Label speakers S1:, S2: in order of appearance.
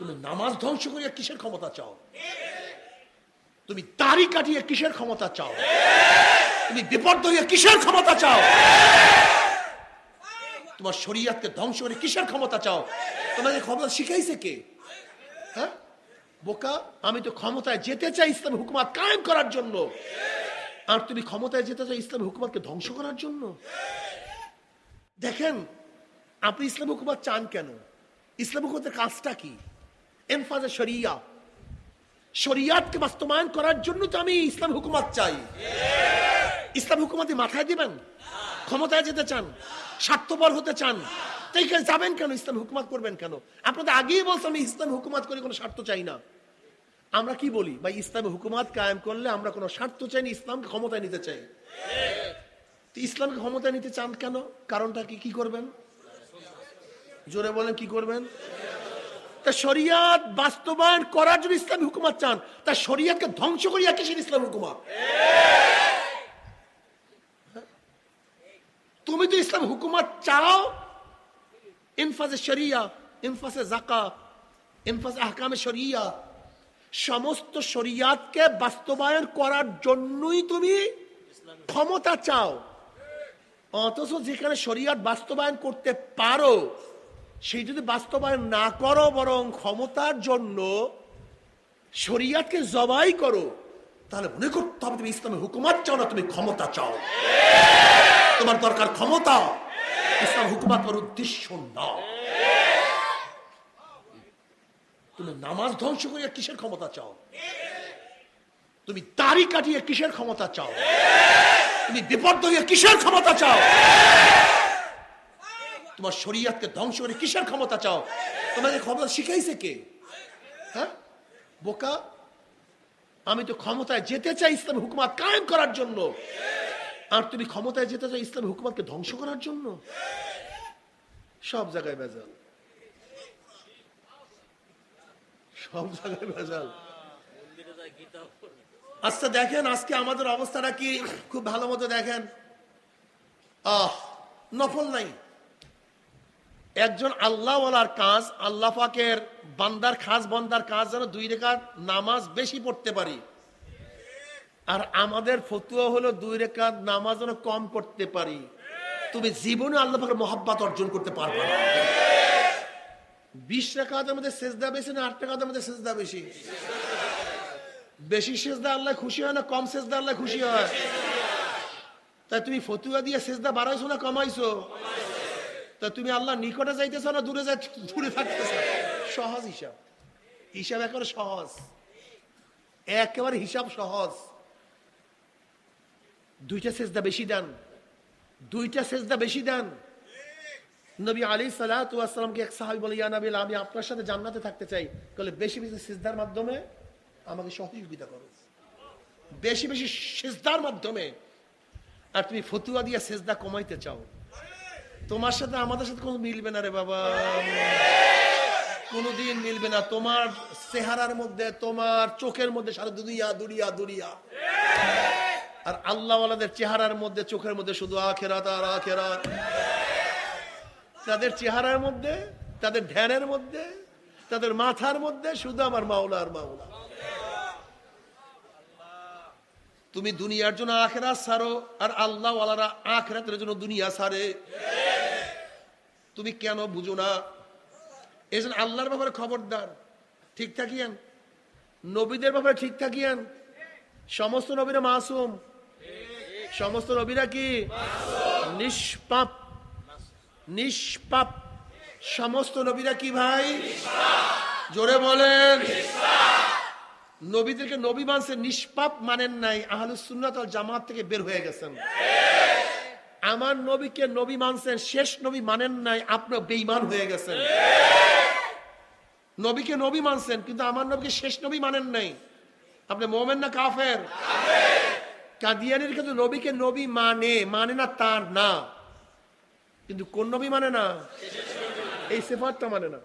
S1: তুমি নামাজ ধ্বংস করিয়া কিসের ক্ষমতা চাও? তুমি দাড়ি কাটিয়ে কিসের ক্ষমতা চাও? তুমি বিপদ হইয়া কিসের ক্ষমতা চাও? তোমার শরীয়তকে ধ্বংস করে কিসের ক্ষমতা চাও? তোমাকে ক্ষমতা শিখাইছে কে? হ্যাঁ? বোকা, আমি তো ক্ষমতায় যেতে চাই ইসলাম হুকুমাত কায়েম করার জন্য। আর তুমি ক্ষমতায় যেতে চাও ইসলাম হুকুমাতকে ধ্বংস করার জন্য? দেখেন, আপনি ইসলাম হুকুমাত চান কেন? ইসলাম হুকুমাতের কাজটা কি? এনফাজে শরিয়া। শরিয়াতকে বাস্তবায়ন করার জন্য তো আমি ইসলাম হুকুমাত চাই। ইসলাম হুকুমাতে মাথায় দিবেন? ক্ষমতায় যেতে চান? স্বার্থপর হতে চান? তো এইখানে যাবেন কেন? ইসলাম হুকুমাত করবেন কেন? আপনাদের আগেই বলছে আমি ইসলাম হুকুমাত করে কোনো স্বার্থ চাই না। আমরা কি বলি? ভাই, ইসলাম হুকুমাত কায়েম করলে আমরা কোনো স্বার্থ চাই না, ইসলামকে ক্ষমতায় নিতে চাই। তো ইসলামকে ক্ষমতায় নিতে চান কেন? কারণটা কি? কি করবেন? জোরে বলেন, কি করবেন? তা শরিয়াত বাস্তবায়ন করার জন্য ইসলামী হুকুমাত চান। তা শরিয়াতকে ধ্বংস করিয়া কিসের ইসলাম হুকুমাত? তুমি তো ইসলাম হুকুমাত চাও ইনফাজে শরিয়া, ইনফাজে জাকা, ইনফাজে আহকামে শরিয়া। সমস্ত শরিয়াতকে বাস্তবায়ন করার জন্যই তুমি ক্ষমতা চাও। অথচ যেখানে শরিয়াত বাস্তবায়ন করতে পারো সেই যদি বাস্তবায়ন না করো, বরং ক্ষমতার জন্য শরিয়াতকে জবাই করো, তাহলে মনে করতে হবে তুমি ইসলামের হুকুমাত চাও না, তুমি ক্ষমতা চাও। তোমার দরকার ক্ষমতা। ইসলাম হুকুমাত করার উদ্দেশ্য না। তুমি নামাজ ধ্বংস করিয়া কিসের ক্ষমতা চাও? তুমি দাড়ি কাটিয়ে কিসের ক্ষমতা চাও? তুমি বিপদ কিসের ক্ষমতা চাও? তোমার শরীয়তকে ধ্বংস করে কিসের ক্ষমতা চাও? তোমাকে ক্ষমতা শিখাইছে কে? হ্যাঁ? বোকা? আমি তো ক্ষমতায় যেতে চাই ইসলাম হুকুমাত কায়েম করার জন্য। আর তুমি ক্ষমতায় যেতে চাও ইসলাম হুকুমাতকে ধ্বংস করার জন্য? সব জায়গায় ভেজাল। সব জায়গায় ভেজাল। আচ্ছা দেখেন আজকে আমাদের অবস্থাটা কি? খুব ভালো মতো দেখেন। আহ, নফল নাই। একজন আল্লাহওয়ালার কাজ, আল্লাহ পাকের বান্দার খাস, বান্দার কাজ যেন দুই রেখার নামাজ বেশি পড়তে পারি। আর আমাদের ফতুয়া হলো দুই রেখার নামাজ যেন কম করতে পারি। তুমি জীবনে আল্লাহ পাকের মহাব্বাত অর্জন করতে পারবে না। বিশ রেখাতের মধ্যে সেজদা বেশি না আট রেখাতের মধ্যে সেজদা বেশি? বেশি সেজদা আল্লাহ খুশি হয় না কম সেজদা আল্লাহ খুশি হয়? তাই তুমি ফতুয়া দিয়ে সেজদা বাড়াইছো না কমাইছো? তা তুমি আল্লাহ নিকটে যাইতেছ না, দূরে যাই, দূরে থাকতেছ? সহজ হিসাব। হিসাব একেবারে সহজ। একেবারে হিসাব সহজ। দুইটা সেজদা বেশি দেন। দুইটা সেজদা বেশি দেন। নবী আলী সালাতামকে এক সাহাবি বলে, ইয়া নবী, আমি আপনার সাথে জান্নাতে থাকতে চাই। বলে বেশি বেশি সিজদার মাধ্যমে আমাকে সহযোগিতা করো। বেশি বেশি সেজদার মাধ্যমে। আর তুমি ফতুয়া দিয়ে সেজদা কমাইতে চাও। তোমার সাথে আমাদের সাথে কোনো মিলবে না রে বাবা। কোনোদিন মিলবে না। তোমার চেহারার মধ্যে, তোমার চোখের মধ্যে সারা দুনিয়া দুনিয়া দুনিয়া। আর আল্লাহওয়ালাদের চেহারার মধ্যে, চোখের মধ্যে শুধু আখেরাত আর আখেরাত। তাদের চেহারার মধ্যে, তাদের ধ্যানের মধ্যে, তাদের মাথার মধ্যে শুধু আমার মাওলা আর মাওলা। তুমি দুনিয়ার জন্য আখেরাত সারো আর আল্লাহ ওয়ালারা আখেরাতের জন্য দুনিয়া সারে তুমি কেন বুঝো না? এই আল্লাহর ব্যাপারে খবরদার ঠিক থাকিয়েন। নবীদের ব্যাপারে ঠিক থাকিয়েন। সমস্ত নবীরা মাসুম। সমস্ত নবীরা কি? নিষ্পাপ। নিষ্পাপ। সমস্ত নবীরা কি ভাই? জোরে বলেন। নবীদেরকে নবী মানছে নিষ্পাপ মানেন নাই। আহলুসুন্নাত জামাত থেকে বের হয়ে গেছেন। আমার নবীকে নবী মানছেন, শেষ নবী মানেন নাই আপনি বেইমান হয়ে গেছেন। নবীকে নবী মানছেন, কিন্তু আমার নবীকে শেষ নবী মানেন নাই। আপনি মোমেন না কাফের? কাদিয়ানির কিন্তু নবীকে নবী মানে মানে না তার না। কিন্তু কোন নবী মানে না? এই সেফারটা মানে না।